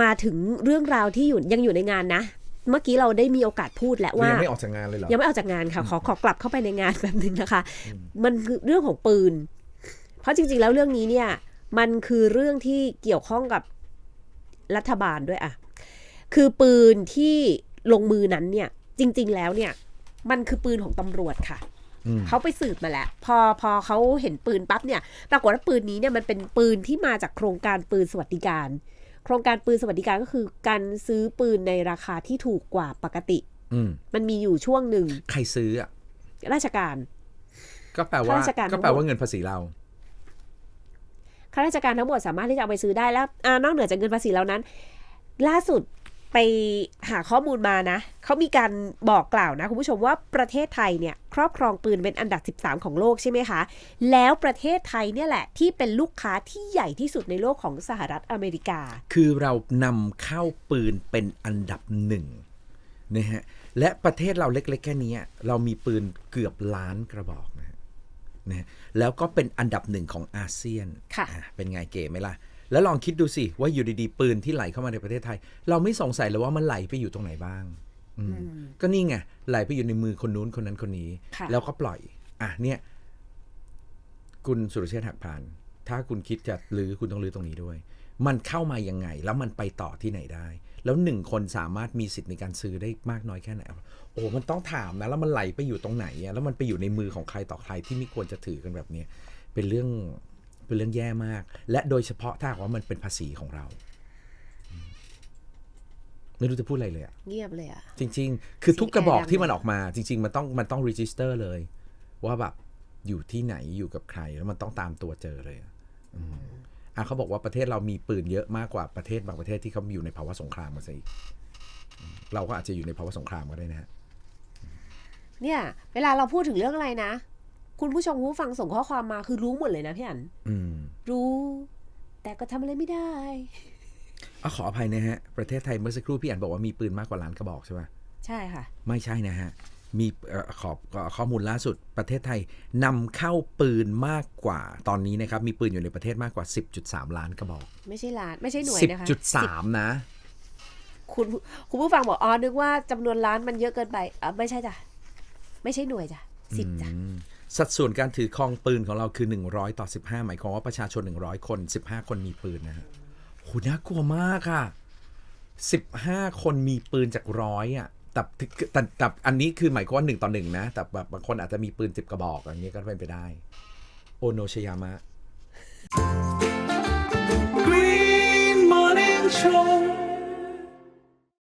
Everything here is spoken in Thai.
มาถึงเรื่องราวที่อยู่ยังอยู่ในงานนะ เมื่อกี้เราได้มีโอกาสพูดแล้วเราว่ายังไม่ออกจากงานเลยเหรอยังไม่ออกจากงานค่ะ ขอขอกลับเข้าไปในงานแบบนึงนะคะ มันคือเรื่องของปืน เพราะจริง ๆ แล้วเรื่องนี้เนี่ย มันคือเรื่องที่เกี่ยวข้องกับรัฐบาลด้วยอะคือปืนที่ลงมือนั้นเนี่ย จริง ๆ แล้วเนี่ย มันคือปืนของตำรวจค่ะอืมเขาไปสืบมาแล้ว พอพอเขาเห็นปืนปั๊บเนี่ยปรากฏว่าปืนนี้เนี่ยมันเป็นปืนที่มาจากโครงการปืนสวัสดิการ โครงการปืนสวัสดิการก็คือการซื้อปืนในราคาที่ถูกกว่าปกติ อืมมันมีอยู่ช่วงหนึ่งใครซื้ออะราชการ ก็แปลว่าข้าราชการ ก็แปลว่าเงินภาษีเราข้าราชการทั้งหมดสามารถที่จะเอาไปซื้อได้แล้วอานอกเหนือจากเงินภาษีแล้วนั้น ล่าสุด ไปหาข้อมูลมานะ เขามีการบอกกล่าวนะ คุณผู้ชมว่าประเทศไทยเนี่ยครอบครองปืนเป็นอันดับ 13 ของโลกใช่ไหมคะ แล้วประเทศไทยเนี่ยแหละ ที่เป็นลูกค้าที่ใหญ่ที่สุดในโลกของสหรัฐอเมริกา คือเรานำเข้าปืนเป็นอันดับหนึ่งนะฮะ และประเทศเราเล็กๆแค่นี้เรามีปืนเกือบล้านกระบอกนะฮะนะฮะแล้วก็เป็นอันดับหนึ่งของอาเซียนค่ะอ่เป็นไงเก๋ไหมล่ะ แล้วลองคิดดูสิว่าอยู่ดีๆ ปืนที่ไหลเข้ามาในประเทศไทย เราไม่สงสัยเลยว่ามันไหลไปอยู่ตรงไหนบ้าง อืมก็นี่ไงไหลไปอยู่ในมือคนนู้นคนนั้นคนนี้ ค่ะ แล้วก็ปล่อย อะเนี่ย คุณสุรเชษฐ์หักพาน ถ้าคุณคิดจะลือคุณต้องลือตรงนี้ด้วย มันเข้ามายังไง แล้วมันไปต่อที่ไหนได้ แล้วหนึ่งคนสามารถมีสิทธิ์ในการซื้อได้มากน้อยแค่ไหนโอ้มันต้องถามนะแล้วมันไหลไปอยู่ตรงไหนอะแล้วมันไปอยู่ในมือของใครต่อใครที่ไม่ควรจะถือกันแบบเนี้ยเป็นเรื่อง เป็นเรื่องแย่มาก และโดยเฉพาะถ้าหากว่ามันเป็นภาษีของเราอืมไม่รู้จะพูดอะไรเลยอะเงียบเลยอะจริง ๆ คือทุกกระบอกสีแดงที่มันออกมา จริง ๆ มันต้องมันต้องรีจิสเตอร์เลย ว่าแบบอยู่ที่ไหนอยู่กับใครแล้วมันต้องตามตัวเจอเลยอะอืมอะเขาบอกว่าประเทศเรามีปืนเยอะมากกว่าประเทศบางประเทศที่เขาอยู่ในภาวะสงครามมาสิอืมเราก็อาจจะอยู่ในภาวะสงครามก็ได้นะฮะ เนี่ย เวลาเราพูดถึงเรื่องอะไรนะ คุณผู้ชมผู้ฟังส่งข้อความมาคือรู้หมดเลยนะพี่อันอืมรู้ แต่ก็ทำอะไรไม่ได้อะขออภัยนะฮะ ประเทศไทยเมื่อสักครู่พี่อันบอกว่ามีปืนมากกว่าล้านกระบอกใช่ไหมใช่ค่ะ ไม่ใช่นะฮะ มีเอ่อขอบขอข้อมูลล่าสุดประเทศไทยนำเข้าปืนมากกว่าตอนนี้นะครับ มีปืนอยู่ในประเทศมากกว่า 10.3 ล้านกระบอก ไม่ใช่ล้านไม่ใช่หน่วยนะคะสิบ10.3 นะ คุณคุณผู้ฟังบอกอ๋อนึกว่าจำนวนล้านมันเยอะเกินไปอะไม่ใช่จ้ะไม่ใช่หน่วยจ้ะสิบจ้ะ สัดส่วนการถือครองปืนของเราคือ 100 ต่อ 15 หมายความว่าประชาชน 100 คน 15 คนมีปืนนะฮะโหน่ากลัวมากอะ15 คนมีปืนจากร้อยอะแต่แต่แต่อันนี้คือหมายความว่าหนึ่งต่อหนึ่งนะ แต่แบบบางคนอาจจะมีปืนสิบกระบอกอย่างนี้ก็เป็นไปได้ โอโนชยามะ